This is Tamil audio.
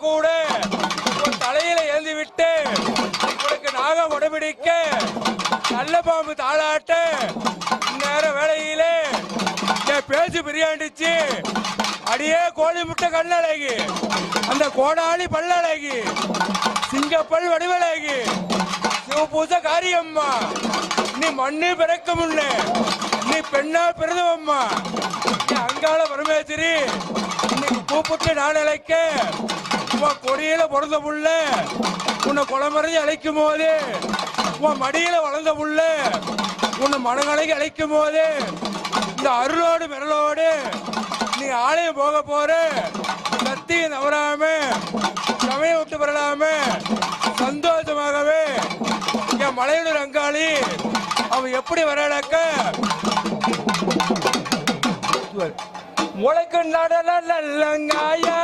கூட தலையில எழுதி விட்டு உனக்கு நாக உடம்பிடிக்க நல்ல பாம்பு தாளாட்டு இந்நேர வேலையிலே என் பேச்சு பிரியாண்டிச்சு. அடியே கோழி முட்டை கண்ணழகி அந்த கோடாளி பல்லழகி சிங்கப்பல் வடிவழகி சிவபூச காரியம்மா நீ மண்ணு பிறக்க முன்னே நீ பெண்ணா பிறந்தவம்மா. நீ அங்காள பரமேஸ்வரி இன்னைக்கு கூப்பிட்டு நான் அழைக்க உன் கொடியில பிறந்த புள்ள உன்னை குளமறைஞ்சு அழைக்கும் போது உன் மடியில வளர்ந்த புள்ள உன்னை மனங்களைக்கு அழைக்கும் போது இந்த அருளோடு மிரளோடு நீ ஆலயம் போக போற. சத்தியம் தவறாம சமயம் விட்டு பெறலாம சந்தோஷமாகவே என் மலையனூர் அங்காளி அவன் எப்படி வரலக்க? முளைக்கு நடல நல்லங்காயா.